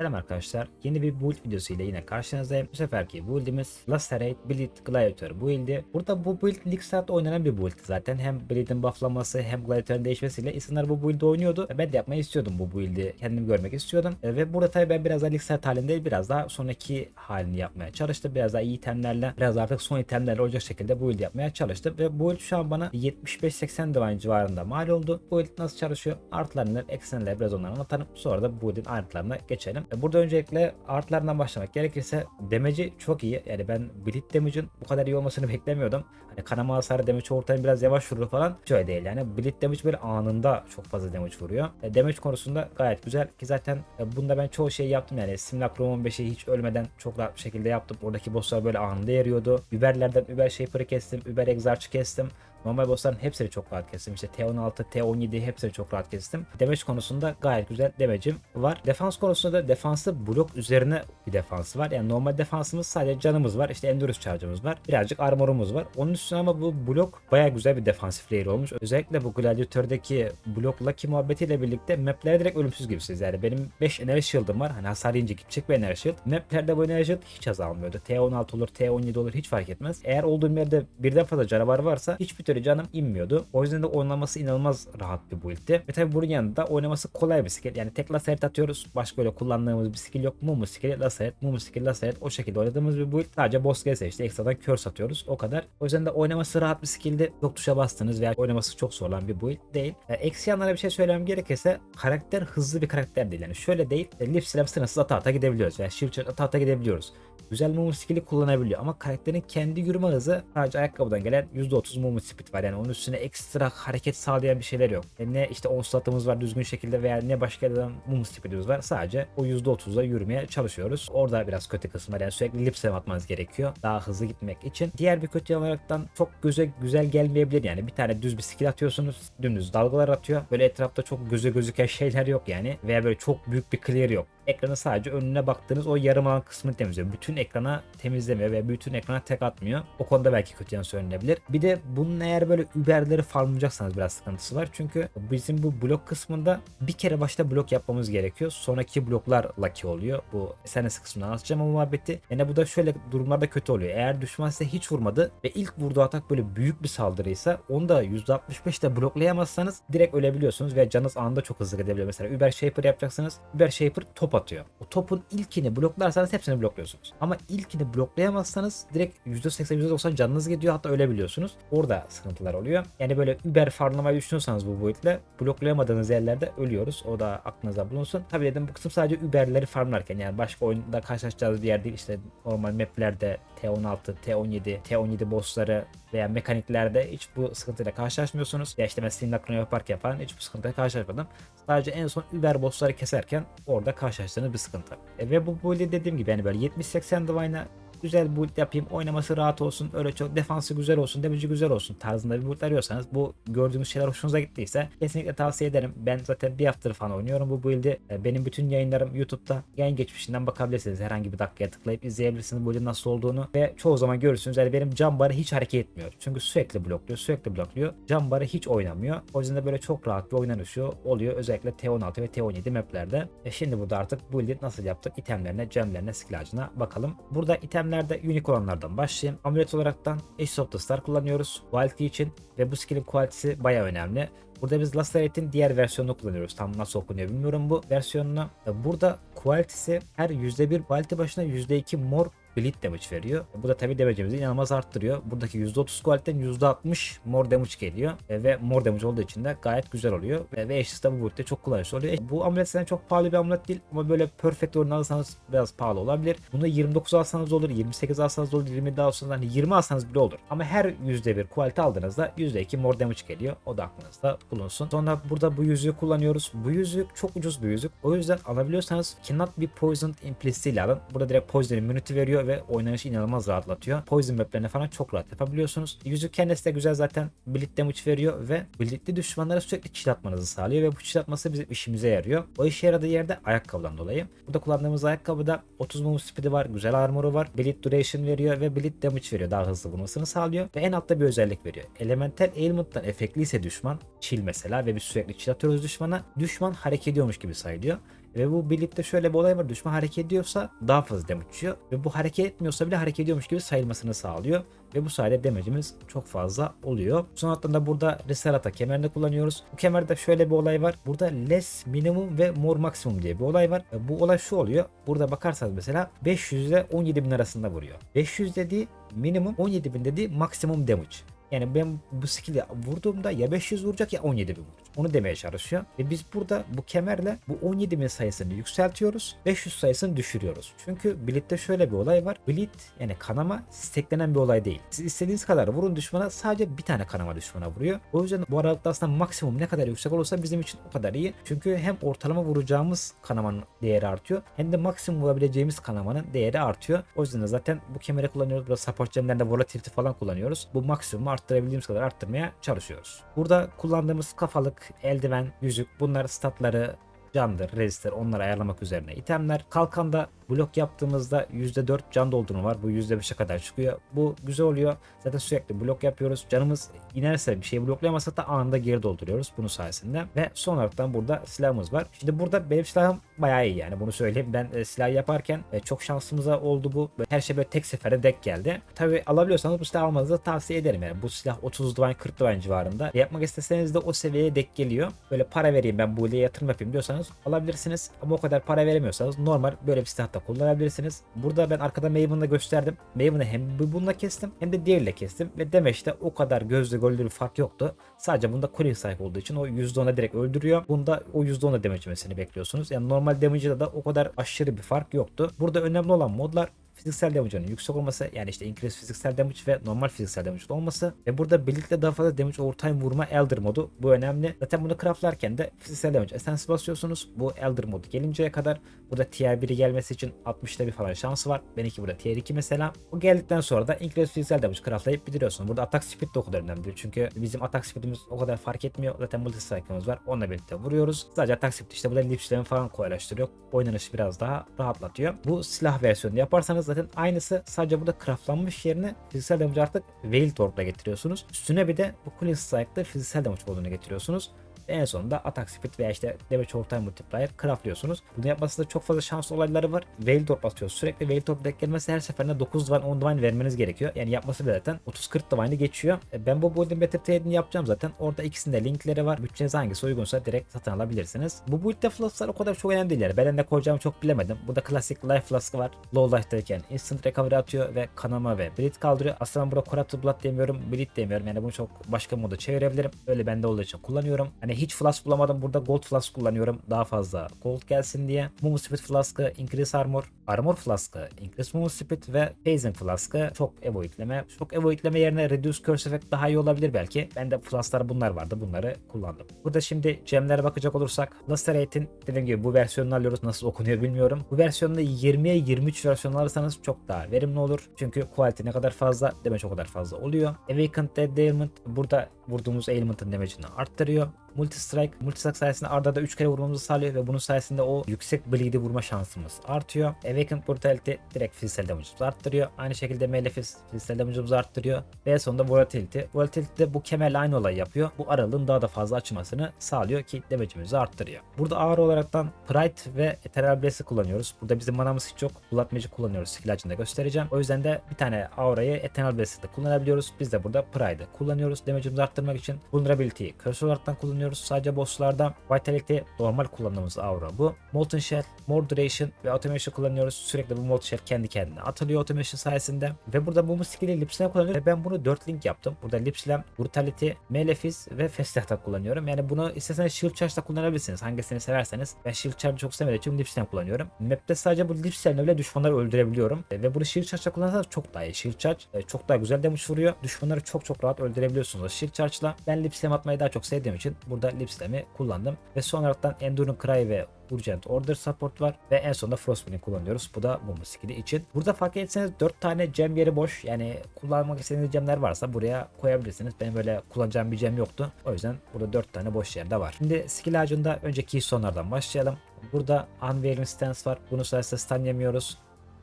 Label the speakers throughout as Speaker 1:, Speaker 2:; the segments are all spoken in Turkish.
Speaker 1: Selam arkadaşlar. Yeni bir build videosu ile yine karşınızdayım. Bu seferki build'imiz Lacerate Bleed Gladiator build'i. Burada bu build League Star'da oynanan bir build zaten. Hem Bleed'in bufflaması hem Gladiator'ın değişmesiyle insanlar bu build'i oynuyordu. Ben de yapmayı istiyordum bu build'i. Kendim görmek istiyordum. E, Ve burada tabii ben biraz daha League Start halinde biraz daha sonraki halini yapmaya çalıştım. Biraz daha iyi itemlerle, biraz artık son itemlerle olacak şekilde build yapmaya çalıştım. Ve bu build şu an bana 75-80 divine civarında mal oldu. Bu build nasıl çalışıyor? Artılarını, eksilerini biraz onları anlatalım. Sonra da bu build'in artılarına geçelim. E, Burada öncelikle artlarından başlamak gerekirse damage'i çok iyi. Yani ben bleed damage'ın bu kadar iyi olmasını beklemiyordum. Hani kanama hasarı damage ortaya biraz yavaş vurur falan. Hiç öyle değil yani. Bleed damage böyle anında çok fazla damage vuruyor. E, damage konusunda gayet güzel ki zaten e, bunda ben çoğu şeyi yaptım yani. Simulacrum 15'i hiç ölmeden çok rahat bir şekilde yaptım. Oradaki bosslar böyle anında eriyordu. Überlerden Uber Shaper'ı kestim. Uber Exarch'ı kestim. Normal bossların hepsini çok rahat kestim. İşte T16, T17 hepsini çok rahat kestim. Damage konusunda gayet güzel damage'im var. Defans konusunda da defansı blok üzerine bir defansı var. Yani normal defansımız sadece canımız var. İşte endurance charge'ımız var. Birazcık armorumuz var. Onun üstüne ama bu blok baya güzel bir defansif layer olmuş. Özellikle bu Gladiator'daki blok Lucky muhabbetiyle birlikte maplere direkt ölümsüz gibisiniz. Yani benim 5 enerji shield'ım var. Hani hasar yiyince gidecek bir enerji shield. Maplerde bu enerji shield hiç azalmıyordu. T16 olur, T17 olur hiç fark etmez. Eğer olduğum yerde birden fazla canavar varsa hiçbir türlü canım inmiyordu. O yüzden de oynaması inanılmaz rahat bir build'ti. Ve tabi bunun yanında oynaması kolay bir skill. Yani tek lasaret atıyoruz. Başka öyle kullandığımız bir skill yok. Mumu skill, lasaret, mumu skill, lasaret. O şekilde oynadığımız bir build. Sadece boss gelse işte ekstradan kör satıyoruz. O kadar. O yüzden de oynaması rahat bir skill'di. Yok tuşa bastınız veya oynaması çok zor olan bir build değil. E, eksi yanlara bir şey söylemem gerekirse karakter hızlı bir karakter değil. Yani şöyle değil. E, lip slam sınırsız ata ata gidebiliyoruz. Yani charge ata ata gidebiliyoruz. Güzel movement skill'i kullanabiliyor ama karakterin kendi yürüme hızı sadece ayakkabıdan gelen %30 movement speed var. Yani onun üstüne ekstra hareket sağlayan bir şeyler yok. Yani ne işte onslaugh'ımız var düzgün şekilde veya ne başka yerden movement speed'imiz var. Sadece o %30'la yürümeye çalışıyoruz. Orada biraz kötü kısım var. Yani sürekli lip atmanız gerekiyor. Daha hızlı gitmek için. Diğer bir kötü olaraktan çok göze güzel gelmeyebilir. Yani bir tane düz bir skill atıyorsunuz. Dümdüz dalgalar atıyor. Böyle etrafta çok göze gözüken şeyler yok yani. Veya böyle çok büyük bir clear yok ekranı sadece önüne baktığınız o yarım alan kısmını temizliyor. Bütün ekrana temizlemiyor ve bütün ekrana tek atmıyor. O konuda belki kötü yan söylenebilir. Bir de bunun eğer böyle Uber'leri farmlayacaksanız biraz sıkıntısı var. Çünkü bizim bu blok kısmında bir kere başta blok yapmamız gerekiyor. Sonraki bloklar lucky oluyor. Bu SNS kısmından anlatacağım o muhabbeti. Yani bu da şöyle durumlarda kötü oluyor. Eğer düşman size hiç vurmadı ve ilk vurduğu atak böyle büyük bir saldırıysa onu da %65'te bloklayamazsanız direkt ölebiliyorsunuz ve canınız anında çok hızlı gidebiliyor. Mesela Uber Shaper yapacaksınız. Uber Shaper top atıyor. O topun ilkini bloklarsanız hepsini blokluyorsunuz. Ama ilkini bloklayamazsanız direkt %80 %90 canınız gidiyor hatta ölebiliyorsunuz. Orada sıkıntılar oluyor. Yani böyle Uber farmlamayı düşünüyorsanız bu boyutla bloklayamadığınız yerlerde ölüyoruz. O da aklınıza bulunsun. Tabi dedim bu kısım sadece Uber'leri farmlarken yani başka oyunda karşılaşacağınız bir yer değil. İşte normal maplerde T16, T17, T17 bossları veya mekaniklerde hiç bu sıkıntıyla karşılaşmıyorsunuz. Ya işte ben Simulacrum yaparken falan hiç bu sıkıntıyla karşılaşmadım. Sadece en son Uber bossları keserken orada karşılaştığınız bir sıkıntı. E, ve bu build'i dediğim gibi yani böyle 70-80 divine'a güzel build yapayım, oynaması rahat olsun, öyle çok defansı güzel olsun, damage'i güzel olsun tarzında bir build arıyorsanız bu gördüğümüz şeyler hoşunuza gittiyse kesinlikle tavsiye ederim. Ben zaten bir haftadır falan oynuyorum bu build'i. E, Benim bütün yayınlarım YouTube'da yayın geçmişinden bakabilirsiniz. Herhangi bir dakikaya tıklayıp izleyebilirsiniz build'in nasıl olduğunu ve çoğu zaman görürsünüz. Yani benim cam barı hiç hareket etmiyor. Çünkü sürekli blokluyor, sürekli blokluyor. Cam barı hiç oynamıyor. O yüzden de böyle çok rahat bir oynanışı oluyor. Özellikle T16 ve T17 maplerde. E şimdi burada artık build'i nasıl yaptık? İtemlerine, gemlerine, skill ağacına bakalım. Burada itemlerde unique olanlardan başlayayım. Amulet olaraktan Ace of the Star kullanıyoruz. Quality için ve bu skill'in quality'si baya önemli. Burada biz Lacerate'in diğer versiyonunu kullanıyoruz. Tam nasıl okunuyor bilmiyorum bu versiyonunu. Burada quality'si her %1 quality başına %2 mor bleed damage veriyor. Bu da tabi damage'imizi inanılmaz arttırıyor. Buradaki %30 quality'den %60 more damage geliyor. E, ve more damage olduğu için de gayet güzel oluyor. E, ve eşsiz de bu boyutta çok kullanışlı oluyor. E, bu amulet zaten çok pahalı bir amulet değil ama böyle perfect oranı alırsanız biraz pahalı olabilir. Bunu 29 alsanız olur, 28 alsanız olur, 20 daha alsanız hani 20 alsanız bile olur. Ama her %1 quality aldığınızda %2 more damage geliyor. O da aklınızda bulunsun. Sonra burada bu yüzüğü kullanıyoruz. Bu yüzük çok ucuz bir yüzük. O yüzden alabiliyorsanız cannot be poisoned implisiyle alın. Burada direkt poison immunity veriyor ve oynanışı inanılmaz rahatlatıyor. Poison maplerine falan çok rahat yapabiliyorsunuz. Yüzük kendisi de güzel zaten bleed damage veriyor ve bleedli düşmanlara sürekli chill atmanızı sağlıyor ve bu chill atması bizim işimize yarıyor. O işe yaradığı yerde ayakkabıdan dolayı. Burada kullandığımız ayakkabıda 30 move speed'i var, güzel armoru var, bleed duration veriyor ve bleed damage veriyor. Daha hızlı vurmasını sağlıyor ve en altta bir özellik veriyor. Elemental ailment'tan efektliyse düşman, chill mesela ve biz sürekli chill atıyoruz düşmana, düşman hareket ediyormuş gibi sayılıyor. Ve bu birlikte şöyle bir olay var. Düşman hareket ediyorsa daha fazla damage yiyor. Ve bu hareket etmiyorsa bile hareket ediyormuş gibi sayılmasını sağlıyor. Ve bu sayede damage'imiz çok fazla oluyor. Son alttan da burada Reserata kemerini kullanıyoruz. Bu kemerde şöyle bir olay var. Burada less minimum ve more maximum diye bir olay var. Bu olay şu oluyor. Burada bakarsanız mesela 500 ile 17 bin arasında vuruyor. 500 dediği minimum 17 bin dediği maksimum damage. Yani ben bu skill'i vurduğumda ya 500 vuracak ya 17 bin vuracak. Onu demeye çalışıyor. Ve biz burada bu kemerle bu 17 bin sayısını yükseltiyoruz. 500 sayısını düşürüyoruz. Çünkü Bleed'de şöyle bir olay var. Bleed yani kanama steklenen bir olay değil. Siz istediğiniz kadar vurun düşmana sadece bir tane kanama düşmana vuruyor. O yüzden bu aralıkta aslında maksimum ne kadar yüksek olursa bizim için o kadar iyi. Çünkü hem ortalama vuracağımız kanamanın değeri artıyor hem de maksimum vurabileceğimiz kanamanın değeri artıyor. O yüzden de zaten bu kemeri kullanıyoruz. Burada support gemlerinde volatility falan kullanıyoruz. Bu maksimumu arttırabildiğimiz kadar arttırmaya çalışıyoruz. Burada kullandığımız kafalık, eldiven, yüzük bunlar statları candır, resistir onları ayarlamak üzerine itemler. Kalkanda blok yaptığımızda %4 can doldurma var. Bu %5'e kadar çıkıyor. Bu güzel oluyor. Zaten sürekli blok yapıyoruz. Canımız inerse bir şey bloklayamazsak da anında geri dolduruyoruz bunun sayesinde. Ve son olarak burada silahımız var. Şimdi burada benim silahım bayağı iyi yani bunu söyleyeyim. Ben e, silah yaparken e, çok şansımıza oldu bu. Her şey böyle tek seferde denk geldi. Tabi alabiliyorsanız bu silah almanızı tavsiye ederim yani. Bu silah 30 divine 40 divine civarında. Yapmak isteseniz de o seviyeye denk geliyor. Böyle para vereyim ben bu ile yatırım yapayım diyorsanız alabilirsiniz. Ama o kadar para veremiyorsanız normal böyle bir silah da kullanabilirsiniz. Burada ben arkada Maven'da gösterdim. Maven'ı hem bu- bununla kestim hem de diğeriyle kestim. Ve Damage'de o kadar gözle gollü bir fark yoktu. Sadece bunda cooling sahip olduğu için o %10'a direkt öldürüyor. Bunda o %10'a damage yemesini bekliyorsunuz. Yani normal damage'da da o kadar aşırı bir fark yoktu. Burada önemli olan modlar fiziksel damage'ının yüksek olması yani işte increase fiziksel damage ve normal fiziksel damage olması ve burada birlikte daha fazla damage overtime vurma elder modu bu önemli. Zaten bunu craftlarken de fiziksel damage essence basıyorsunuz. Bu elder modu gelinceye kadar burada tier 1'i gelmesi için 60'ta bir falan şansı var. Benimki burada tier 2 mesela. O geldikten sonra da increase fiziksel damage craftlayıp bitiriyorsun. Burada attack speed de o kadar önemli. Çünkü bizim attack speedimiz o kadar fark etmiyor. Zaten multi strike'ımız var. Onunla birlikte vuruyoruz. Sadece attack speed işte burada lipslerini falan kolaylaştırıyor. Oynanışı biraz daha rahatlatıyor. Bu silah versiyonu yaparsanız zaten aynısı sadece burada craftlanmış yerine fiziksel damage artık Veil Torp'la getiriyorsunuz. Üstüne bir de bu Cooling Strike'da fiziksel damage modunu getiriyorsunuz. En sonunda attack speed veya işte damage overtime multiplier craftlıyorsunuz. Bunu yapmasında çok fazla şans olayları var. Veil Torp atıyoruz. Sürekli Veil Torp denk gelmesi her seferinde 9 divine 10 divine vermeniz gerekiyor. Yani yapması bile zaten 30-40 divine'ı geçiyor. E, Ben bu build'in better trade'ini yapacağım zaten. Orada ikisinde linkleri var. Bütçeniz hangisi uygunsa direkt satın alabilirsiniz. Bu build'de flasklar o kadar çok önemli değil yani. Ben ne koyacağımı çok bilemedim. Burada klasik life flask'ı var. Low life'dayken instant recovery atıyor ve kanama ve bleed kaldırıyor. Aslında burada corrupted blood demiyorum. Bleed demiyorum. Yani bunu çok başka moda çevirebilirim. Öyle bende olduğu için kullanıyorum. Hani hiç flask bulamadım. Burada gold flask kullanıyorum. Daha fazla gold gelsin diye. Mumu speed flask'ı increase armor. Armor flask'ı increase mumu speed ve phasing flask'ı çok evo yükleme. Çok evo yükleme yerine reduce curse effect daha iyi olabilir belki. Ben de flask'lar bunlar vardı. Bunları kullandım. Burada şimdi gemlere bakacak olursak Lacerate'in dediğim gibi bu versiyonunu alıyoruz. Nasıl okunuyor bilmiyorum. Bu versiyonda 20'ye 23 versiyon alırsanız çok daha verimli olur. Çünkü quality ne kadar fazla damage o kadar fazla oluyor. Awakened Dead Ailment burada vurduğumuz ailment'ın damage'ini arttırıyor. Multi Strike, Multi Strike sayesinde arda da 3 kere vurmamızı sağlıyor ve bunun sayesinde o yüksek bleed'i vurma şansımız artıyor. Awakened Brutality direkt fiziksel damage'ımızı arttırıyor. Aynı şekilde Malefice fiziksel damage'ımızı arttırıyor. Ve sonunda Volatility. Volatility de bu kemerle aynı olay yapıyor. Bu aralığın daha da fazla açılmasını sağlıyor ki damage'imizi arttırıyor. Burada ağır olaraktan Pride ve Ethereal Bless'i kullanıyoruz. Burada bizim manamız hiç yok. Blood Magic kullanıyoruz. Skill ağacında göstereceğim. O yüzden de bir tane aurayı Ethereal Bless'i kullanabiliyoruz. Biz de burada Pride'ı kullanıyoruz. Damage'imizi arttırmak için. Vulnerability'yi curse olaraktan kullanıyoruz sadece bosslarda. Vitality normal kullandığımız aura bu. Molten Shell, More Duration ve Automation kullanıyoruz. Sürekli bu Molten Shell kendi kendine atılıyor Automation sayesinde. Ve burada bu skill'i Lipslam kullanıyorum. Ve ben bunu 4 link yaptım. Burada Lipslam, Brutality, Malefice ve Festah'ta kullanıyorum. Yani bunu isteseniz Shield Charge'da kullanabilirsiniz. Hangisini severseniz. Ben Shield Charge'ı çok sevmediğim için Lipslam kullanıyorum. Map'te sadece bu Lipslam'la bile düşmanları öldürebiliyorum. Ve bunu Shield Charge'da kullanırsanız çok daha iyi. Shield Charge e, çok daha güzel damage vuruyor. Düşmanları çok çok rahat öldürebiliyorsunuz Shield Charge'la. Ben Lipslam atmayı daha çok sevdiğim için burada Lipslam'i kullandım. Ve son olaraktan Enduring Cry ve Urgent Order support var ve en sonunda Frostburn'i kullanıyoruz. Bu da bu skill'i için. Burada fark etseniz 4 tane gem yeri boş. Yani kullanmak istediğiniz gemler varsa buraya koyabilirsiniz. Benim böyle kullanacağım bir gem yoktu. O yüzden burada 4 tane boş yer de var. Şimdi skill ağacında önceki sonlardan başlayalım. Burada Unveiling Stance var. Bunun sayesinde stun yemiyoruz.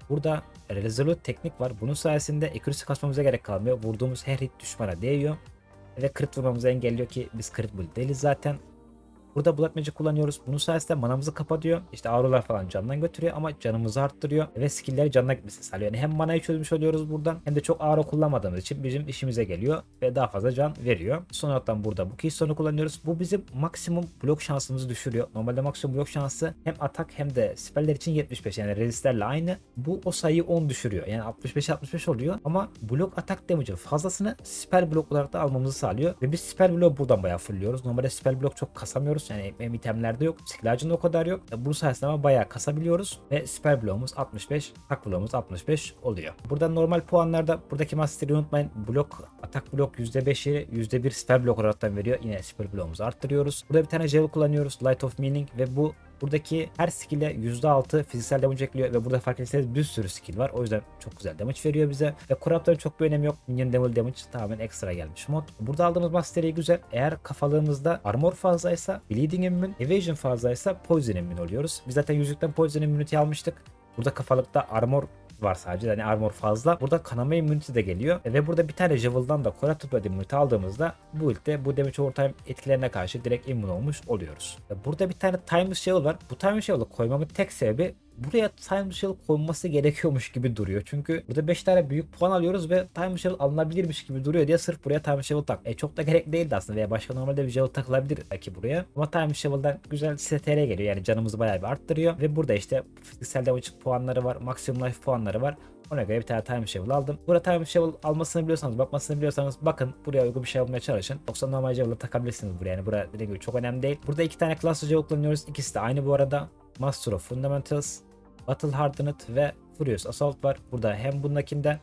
Speaker 1: Burada Resolute teknik var. Bunun sayesinde accuracy kasmamıza gerek kalmıyor. Vurduğumuz her hit düşmana değiyor. Ve crit vurmamızı engelliyor ki biz crit build değiliz zaten. Burada Blood Magic kullanıyoruz. Bunun sayesinde manamızı kapatıyor. İşte aurolar falan candan götürüyor ama canımızı arttırıyor ve skill'leri canına gitmesini sağlıyor. Yani hem manayı çözmüş oluyoruz buradan hem de çok auro kullanmadığımız için bizim işimize geliyor ve daha fazla can veriyor. Son olarak burada bu keystone'u kullanıyoruz. Bu bizim maksimum blok şansımızı düşürüyor. Normalde maksimum blok şansı hem atak hem de spell'ler için 75 yani resistlerle aynı. Bu o sayıyı 10 düşürüyor. Yani 65-65 oluyor ama blok atak damage'ın fazlasını spell blok olarak da almamızı sağlıyor. Ve biz spell bloğu buradan bayağı fulluyoruz. Normalde spell blok çok kasamıyoruz. Yani hem itemlerde yok. Skill o kadar yok. Bu sayesinde ama bayağı kasabiliyoruz. Ve spell bloğumuz 65, atak bloğumuz 65 oluyor. Burada normal puanlarda buradaki master'i unutmayın. Blok, atak blok %5'i %1 spell blok olarak veriyor. Yine spell bloğumuzu arttırıyoruz. Burada bir tane gel kullanıyoruz. Light of Meaning ve bu Buradaki her skill'e %6 fiziksel damage ekliyor ve burada fark etseniz bir sürü skill var. O yüzden çok güzel damage veriyor bize. Ve Corruptor'ın çok bir önemi yok. Minion Devil Damage tamamen ekstra gelmiş mod. Burada aldığımız Mastery güzel. Eğer kafalığımızda armor fazlaysa, Bleeding Immune, Evasion fazlaysa Poison Immune oluyoruz. Biz zaten yüzükten Poison Immunity almıştık. Burada kafalıkta armor var sadece. Yani armor fazla. Burada kanama immunity de geliyor. E, ve burada bir tane Javel'dan da Corrupted Blood immunity aldığımızda bu ilkte bu damage overtime etkilerine karşı direkt immün olmuş oluyoruz. E, burada bir tane Timeless Shovel var. Bu Timeless Shovel'ı koymamın tek sebebi buraya Time Shell konması gerekiyormuş gibi duruyor. Çünkü burada 5 tane büyük puan alıyoruz ve Time Shell alınabilirmiş gibi duruyor diye sırf buraya Time Shell tak. E çok da gerek değildi aslında veya başka normalde bir Shell takılabilir belki buraya. Ama Time Shell'dan güzel STR geliyor yani canımızı bayağı bir arttırıyor ve burada işte fiziksel damage puanları var, maksimum life puanları var. Ona göre bir tane time shovel aldım. Burada time shovel almasını biliyorsanız, bakmasını biliyorsanız bakın buraya uygun bir şey almaya çalışın. Yoksa normal shovel'ı takabilirsiniz buraya. Yani burada dediğim gibi çok önemli değil. Burada iki tane class shovel kullanıyoruz. İkisi de aynı bu arada. Master of Fundamentals, Battle Hardened ve Furious Assault var. Burada hem bundakinde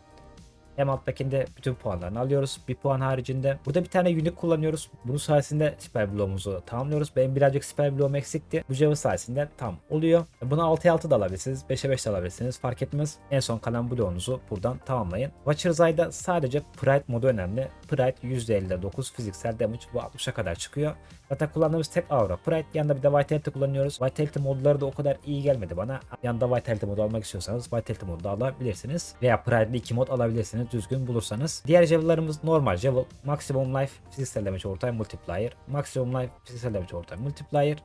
Speaker 1: hem alttakinde bütün puanlarını alıyoruz. Bir puan haricinde. Burada bir tane unique kullanıyoruz. Bunun sayesinde spell bloğumuzu tamamlıyoruz. Benim birazcık spell bloğum eksikti. Bu cevap sayesinde tam oluyor. Bunu 6'ya 6 da alabilirsiniz. 5'e 5 de alabilirsiniz. Fark etmez. En son kalan bloğunuzu buradan tamamlayın. Watcher's Eye'da sadece Pride modu önemli. Pride %59 fiziksel damage. Bu 60'a kadar çıkıyor. Zaten kullandığımız tek aura Pride. Yanında bir de Vitality kullanıyoruz. Vitality modları da o kadar iyi gelmedi bana. Yanında Vitality modu almak istiyorsanız Vitality modu da alabilirsiniz. Veya Pride'li 2 mod alabilirsiniz düzgün bulursanız. Diğer javel'larımız normal javel. Maximum life fiziksel damage overtime multiplier. Maximum life fiziksel damage overtime multiplier.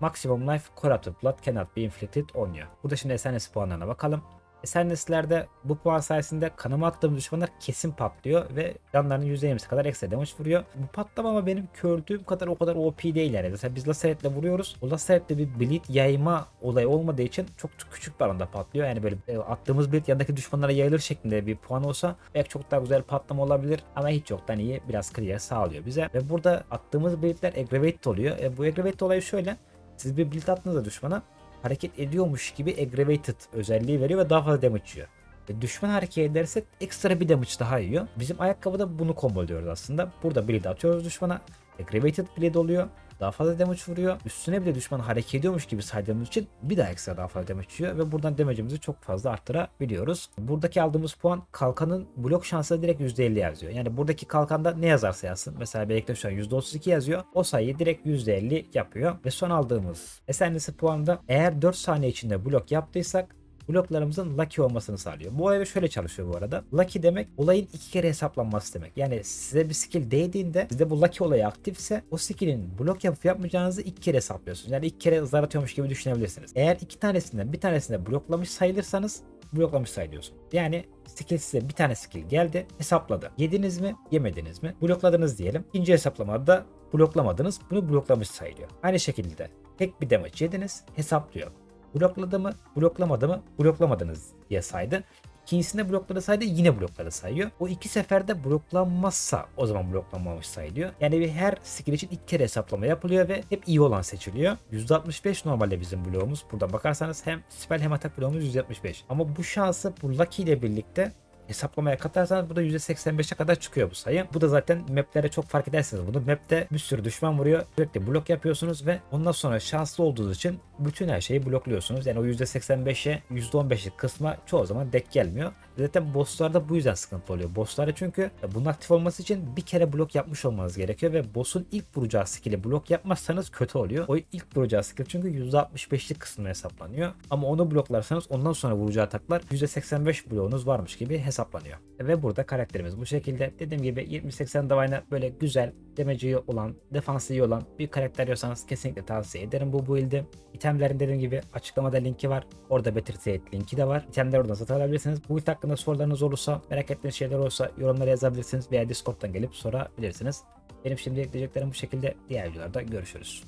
Speaker 1: Maximum life corrupted blood cannot be inflicted on you. Burada şimdi SNS puanlarına bakalım. Esenlislerde bu puan sayesinde kanama attığım düşmanlar kesin patlıyor ve canlarının %20'si kadar ekstra damage vuruyor. Bu patlama ama benim gördüğüm kadar o kadar OP değil yani. Mesela biz laseretle vuruyoruz. O laseretle bir bleed yayma olayı olmadığı için çok küçük bir alanda patlıyor. Yani böyle e, attığımız bleed yanındaki düşmanlara yayılır şeklinde bir puan olsa belki çok daha güzel patlama olabilir. Ama hiç yoktan iyi biraz clear sağlıyor bize. Ve burada attığımız bleedler aggravate oluyor. E, bu aggravate olayı şöyle. Siz bir bleed attığınızda düşmana hareket ediyormuş gibi aggravated özelliği veriyor ve daha fazla damage yiyor. Ve düşman hareket ederse ekstra bir damage daha yiyor. Bizim ayakkabıda bunu komboluyoruz aslında. Burada bleed atıyoruz düşmana. Aggravated bleed oluyor. Daha fazla damage vuruyor. Üstüne bir de düşman hareket ediyormuş gibi saydığımız için bir daha ekstra daha fazla damage yiyor ve buradan damage'imizi çok fazla arttırabiliyoruz. Buradaki aldığımız puan kalkanın blok şansı direkt %50 yazıyor. Yani buradaki kalkanda ne yazarsa yazsın. Mesela belki şu an %32 yazıyor. O sayıyı direkt %50 yapıyor. Ve son aldığımız Esenlisi puanda eğer 4 saniye içinde blok yaptıysak bloklarımızın lucky olmasını sağlıyor. Bu olay şöyle çalışıyor bu arada. Lucky demek olayın iki kere hesaplanması demek. Yani size bir skill değdiğinde sizde bu lucky olayı aktifse o skillin blok yapıp yapmayacağınızı iki kere hesaplıyorsunuz. Yani iki kere zar atıyormuş gibi düşünebilirsiniz. Eğer iki tanesinden bir tanesinde bloklamış sayılırsanız bloklamış sayılıyorsun. Yani skill size bir tane skill geldi hesapladı. Yediniz mi yemediniz mi blokladınız diyelim. İkinci hesaplamada bloklamadınız bunu bloklamış sayılıyor. Aynı şekilde tek bir damage yediniz hesaplıyor. Blokladı mı, bloklamadı mı, bloklamadınız diye saydı. İkincisinde blokladı saydı yine blokladı sayıyor. O iki seferde bloklanmazsa o zaman bloklanmamış sayılıyor. Yani bir her skill için ilk kere hesaplama yapılıyor ve hep iyi olan seçiliyor. %65 normalde bizim bloğumuz. Burada bakarsanız hem spell hem atak bloğumuz %65. Ama bu şansı bu lucky ile birlikte hesaplamaya katarsanız bu da %85'e kadar çıkıyor bu sayı. Bu da zaten maplere çok fark edersiniz bunu. Map'te bir sürü düşman vuruyor. Sürekli blok yapıyorsunuz ve ondan sonra şanslı olduğunuz için bütün her şeyi blokluyorsunuz. Yani o %85'e %15'lik kısma çoğu zaman dek gelmiyor. Zaten bosslarda bu yüzden sıkıntı oluyor. Bosslarda çünkü bunun aktif olması için bir kere blok yapmış olmanız gerekiyor ve boss'un ilk vuracağı skill'e blok yapmazsanız kötü oluyor. O ilk vuracağı skill çünkü %65'lik kısmı hesaplanıyor. Ama onu bloklarsanız ondan sonra vuracağı ataklar %85 bloğunuz varmış gibi hesaplanıyor. Ve burada karakterimiz bu şekilde. Dediğim gibi 70-80 Divine'a böyle güzel demeci olan, defansı iyi olan bir karakter yiyorsanız kesinlikle tavsiye ederim bu build'i. İtemlerin dediğim gibi açıklamada linki var. Orada Better Trade linki de var. İtemler oradan satın alabilirsiniz. Bu build hakkında hakkında sorularınız olursa, merak ettiğiniz şeyler olursa yorumlara yazabilirsiniz veya Discord'dan gelip sorabilirsiniz. Benim şimdilik diyeceklerim bu şekilde. Diğer videolarda görüşürüz.